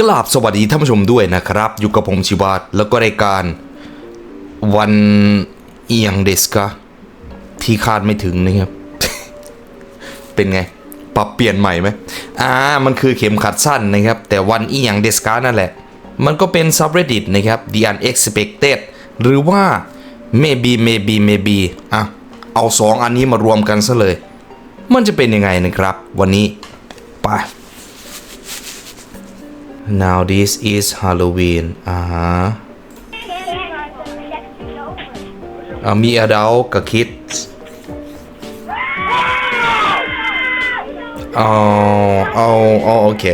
กราบสวัสดีท่านผู้ชมด้วยนะครับ อยู่กับผมชิวัตแล้วก็รายการวันเอียงเดสกาที่คาดไม่ถึงนะครับ เป็นไง ปรับเปลี่ยนใหม่ไหมอ่า มันคือเข็มขัดสั้นนะครับ แต่วันอีหยังเดสกานั่นแหละ มันก็เป็น subreddit นะครับ the unexpected หรือว่า maybe maybe maybe อะ เอาสองอันนี้มารวมกันซะเลย มันจะเป็นยังไงนะครับ วันนี้ ไป now this is Halloween อ่าฮะมี adult กับ kids อ๋อเอาเอาโอเค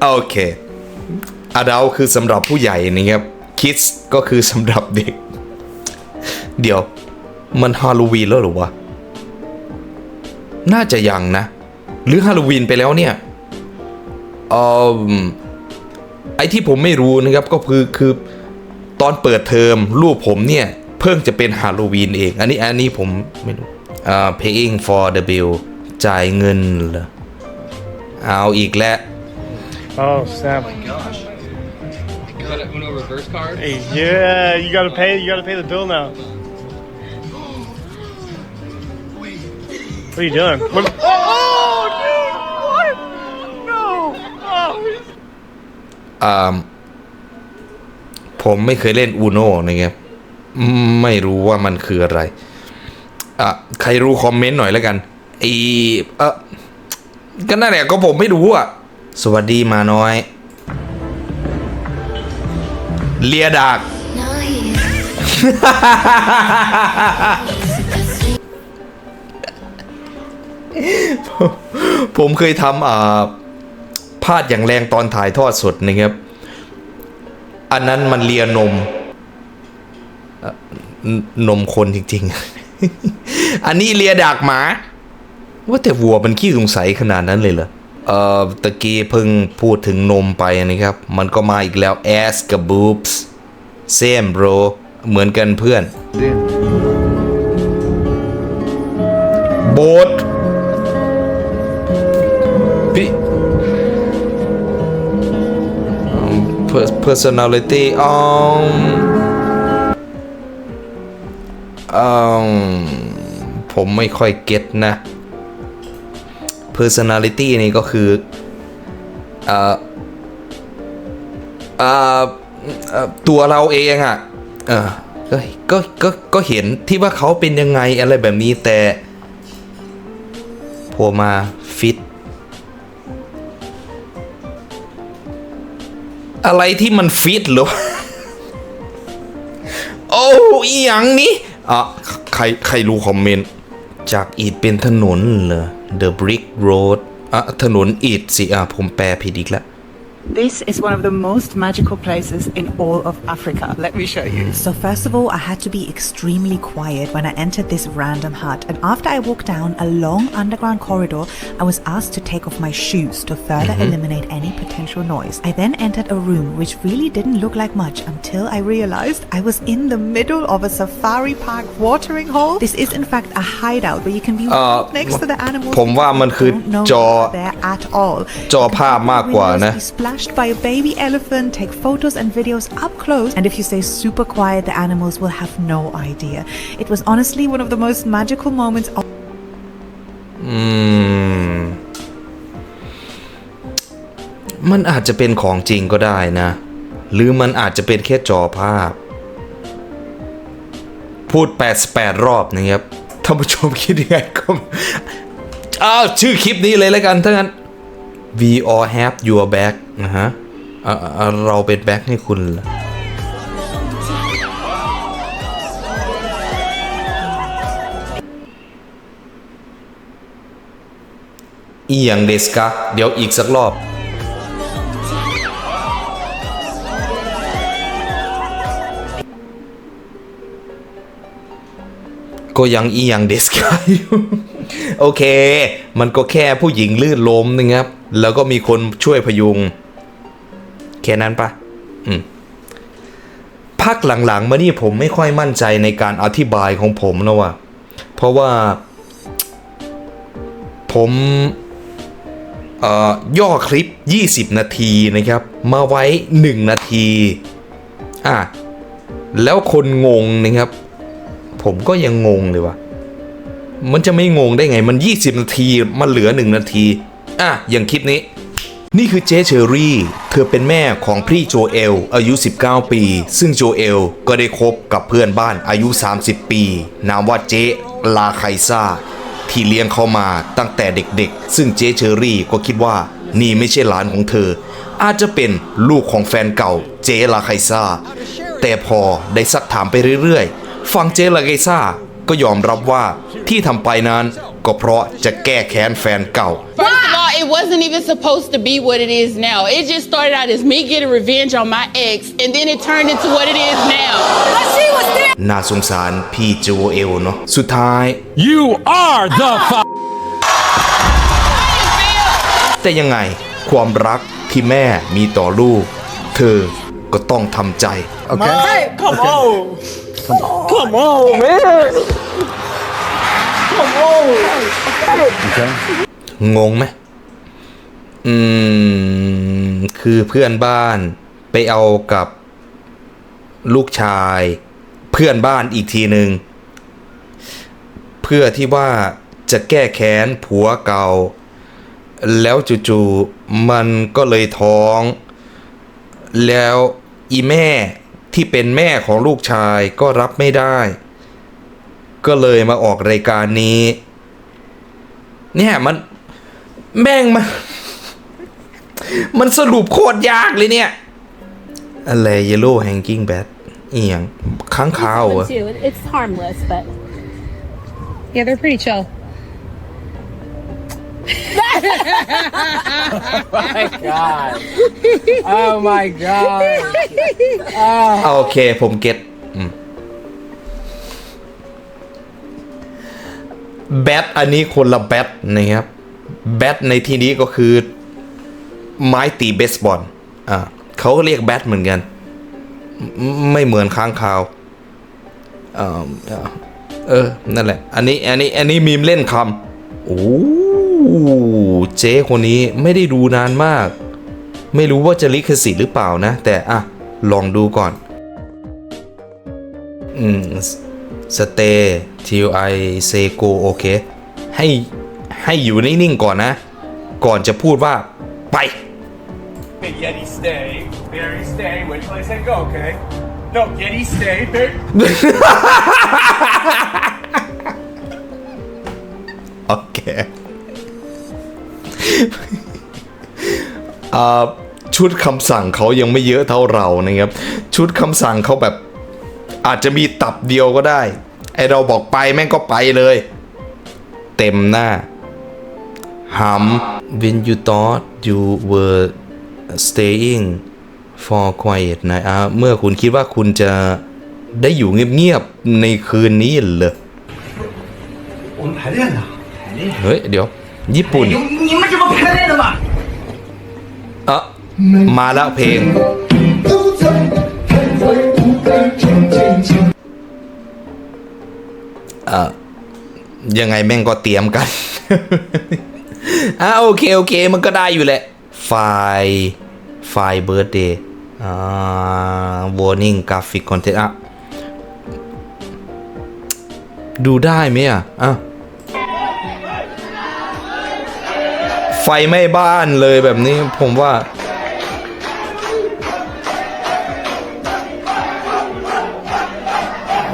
โอเค adult คือสำหรับผู้ใหญ่นะครับ kids ก็คือสำหรับเด็ก เดี๋ยว มันฮาโลวีนแล้วหรือวะ น่าจะยังนะ หรือฮาโลวีนไปแล้วเนี่ยเออไอที่ผมไม่รู้นะครับก็คือคือตอนเปิดเทอมลูกผมเนี่ย เพิ่งจะเป็นฮาโลวีนเอง อันนี้อันนี้ผมไม่รู้อ่า paying for the bill จ่ายเงินเหรอเอาอีกแล้ว Oh snap! gosh. Is that a Uno reverse card? Hey, yeah, you gotta pay. You gotta pay the bill now. What are you doing? What? Oh, dude! What? No! Oh, อ่า ผมไม่เคยเล่นอูโนนะครับไม่รู้ว่ามันคืออะไรอะใครรู้คอมเมนต์หน่อยแล้วกันไอเออก็นั่นแหละก็ผมไม่รู้อะ สวัสดีมาน้อย เลียดาก ผมเคยทำอ่า พลาดอย่างแรงตอนถ่ายทอดสดนะครับ อันนั้นมันเลียนมเอ่อนนมคนจริง ๆ อันนี้เลียดากหมา ว่าแต่วัวมันขี้สงสัยขนาดนั้นเลยเหรอเอ่อตะกี้เพิ่งพูดถึงนมไปนะครับ มันก็มาอีกแล้ว ass กับ boobs same bro เหมือนกันเพื่อน โบท personality อืมอืมผมไม่ค่อยเก็ตนะ personality นี่ก็คือเอ่อเอ่อเอ่อตัวเราเองอะ่ะเออก็ก็ก็ก็เห็นที่ว่าเขาเป็นยังไงอะไรแบบนี้แต่โผล่มาฟิต อะไรที่มันฟิตเหรอ โอ้อีหยังนี้อะใครใครรู้คอมเมนต์ จากอีดเป็นถนนเหรอ The Brick Road อะถนนอีดสิอะผมแปลผิดอีกแล้ว This is one of the most magical places in all of Africa. Let me show you. So first of all, I had to be extremely quiet when I entered this random hut. And after I walked down a long underground corridor, I was asked to take off my shoes to further eliminate any potential noise. I then entered a room which really didn't look like much until I realized I was in the middle of a safari park watering hole. This is in fact a hideout where you can be right next to the animals. ผมว่ามันคือ don't know จอ they're there at all. จอภาพมากกว่านะ Be splashed by a baby elephant, take photos and videos up close, and if you stay super quiet, the animals will have no idea. It was honestly one of the most magical moments of อืมมันอาจจะเป็นของจริงก็ได้นะ หรือมันอาจจะเป็นแค่จอภาพ พูด 88 รอบนะครับท่านผู้ชมคิดยังไงก็อ้าวชื่อคลิปนี้เลยแล้วกันถ้างั้น we all have your back นะฮะอ่อเราเป็นแบ็คให้คุณเหรออีหยังเดสกาเดี๋ยวอีกสักรอบ ก็ยังอีหยังเดสกาอยู่ โอเค มันก็แค่ผู้หญิงลื่นล้มนะครับ แล้วก็มีคนช่วยพยุง แค่นั้นปะอืมพักหลังๆ มานี่ผมไม่ค่อยมั่นใจในการอธิบายของผมแล้วว่ะ เพราะว่า ผมย่อคลิป 20 นาทีนะครับ มาไว้ 1 นาที อะ แล้วคนงงนะครับ ผมก็ยังงงเลยว่ะ มันจะไม่งงได้ไงมัน 20 นาทีมันเหลือ 1 นาที อะ อย่างคลิปนี้ นี่คือเจเชอรี่ เธอเป็นแม่ของพี่โจเอล อายุ 19 ปี ซึ่งโจเอลก็ได้คบกับเพื่อนบ้านอายุ 30 ปี นามว่าเจลาไคซ่า ที่เลี้ยงเขามาตั้งแต่เด็กๆ ซึ่งเจเชอรี่ก็คิดว่านี่ไม่ใช่หลานของเธอ อาจจะเป็นลูกของแฟนเก่าเจลาไคซ่า แต่พอได้ซักถามไปเรื่อยๆ ฟังเจลาไคซ่า ก็ยอมรับว่าที่ทำไปนั้นก็เพราะจะแก้แค้นแฟนเก่า First of all, it wasn't even supposed to be what it is now. It just started out as me getting revenge on my ex, and then it turned into what it is now. น่าสงสารพี่โจเอลเนาะสุดท้าย You are the f- แต่ยังไงความรักที่แม่มีต่อลูก เธอก็ต้องทำใจ Hey, come on. Come on, man. Come on. งงไหมอืม คือเพื่อนบ้านไปเอากับลูกชาย เพื่อนบ้านอีกทีหนึ่งเพื่อที่ว่าจะแก้แค้นผัวเก่า แล้วจู่ๆมันก็เลยท้อง แล้วอีแม่ ที่เป็นแม่ของลูกชายก็รับไม่ได้ ก็เลยมาออกรายการนี้ เนี่ยมันแม่งมัน มันสรุปโคตรยากเลยเนี่ย อะไร yellow hanging bat เอียงค้างคาวอะ It's harmless, but yeah, they're pretty chill. My God. Oh my God. โอเคผมเก็ตอืมแบทอันนี้คนละแบทนะครับ แบทในที่นี้ก็คือ ไม้ตีเบสบอล อ่าเขาก็เรียกแบทเหมือนกัน ไม่ไม่เหมือนค้างคาวเออเออ นั่นแหละ อันนี้ อันนี้ อันนี้มีมเล่นคำโอ้ เจ๊คนนี้ไม่ได้ดูนานมาก ไม่รู้ว่าจะลิขสิทธิ์หรือเปล่านะ แต่อะ ลองดูก่อน อืมสเตย์ T I S Go โอเค ให้ให้อยู่นิ่งๆก่อนนะ ก่อนจะพูดว่าไป Hey, Yeti, stay. Barry, stay. Wait till I say go, okay? No, Yeti, stay. Barry. โอเคอ่า ชุดคำสั่งเขายังไม่เยอะเท่าเรานะครับ ชุดคำสั่งเขาแบบอาจจะมีตับเดียวก็ได้ ไอเราบอกไปแม่งก็ไปเลย เต็มหน้าหำ when you thought you were staying for quiet เมื่อคุณคิดว่าคุณจะได้อยู่เงียบๆในคืนนี้เหรอเฮ้ย เดี๋ยว ญี่ปุ่น เออมาแล้วเพลง เออยังไงแม่งก็เตรียมกัน อะโอเค โอเค มันก็ได้อยู่แหละ ไฟไฟเบิร์ดเดย์อ่าวอร์นิ่งกราฟิกคอนเทนต์อะ ดูได้ไหมอะอะ ไฟไหม้บ้านเลยแบบนี้ผมว่า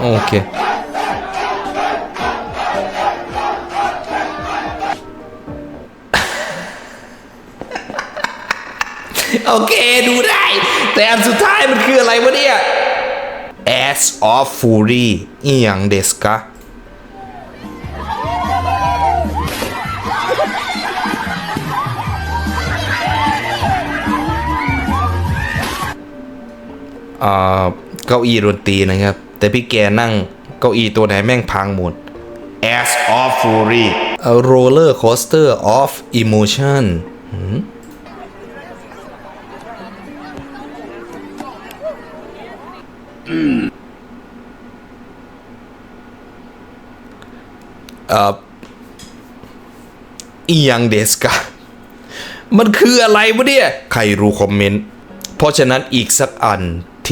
โอเค โอเค ดูได้ แต่อันสุดท้ายมันคืออะไรวะเนี่ย As of Fury อีหยังเดสกะ เก้าอี้ดนตรีนะครับ แต่พี่แกนั่งเก้าอี้ตัวไหนแม่งพังหมด As of Fury A roller coaster of emotion หืมเอ่ออียังเดสกะมันคืออะไรวะเนี่ย ใครรู้คอมเมนต์ เพราะฉะนั้นอีกสักอัน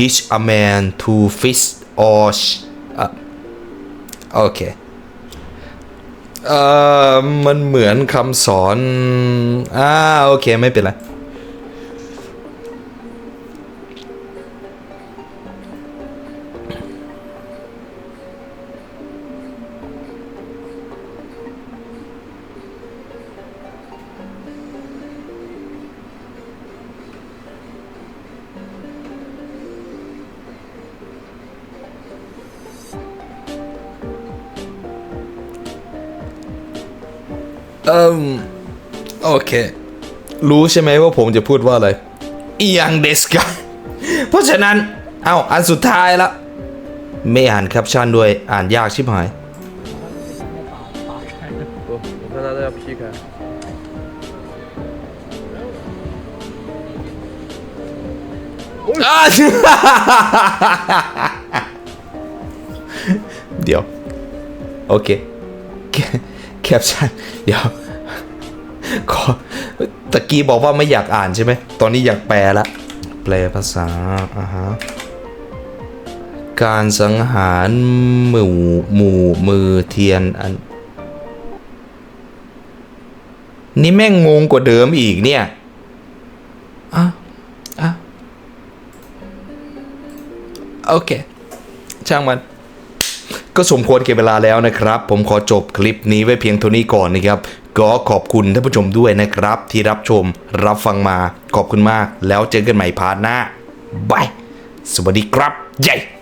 teach a man to fish or sh- อะโอเคเอ่อมันเหมือนคำสอน อ่า โอเค ไม่เป็นไร เอิมโอเค รู้ใช่ไหมว่าผมจะพูดว่าอะไรอียังเดสกา เพราะฉะนั้น เอาอันสุดท้ายละ ไม่อ่านแคปชั่นด้วย อ่านยากชิบหาย 我看他在要劈开。 อ่ะ เดี๋ยว โอเค แคแค ปชั่นเดี๋ยวขอตะกี้บอกว่าไม่อยากอ่านใช่ไหม ตอนนี้อยากแปลละ แปลภาษาอ่าฮะการสังหารหมู่หมู่มือเทียนอัน นี่แม่งงงกว่าเดิมอีกเนี่ยอะอะโอเค ช่างมัน ก็สมควรเก็บเวลาแล้วนะครับ ผมขอจบคลิปนี้ไว้เพียงเท่านี้ก่อนนะครับ ก็ขอบคุณท่านผู้ชมด้วยนะครับ ที่รับชมรับฟังมาขอบคุณมาก แล้วเจอกันใหม่พาร์ทหน้าบายสวัสดีครับเย้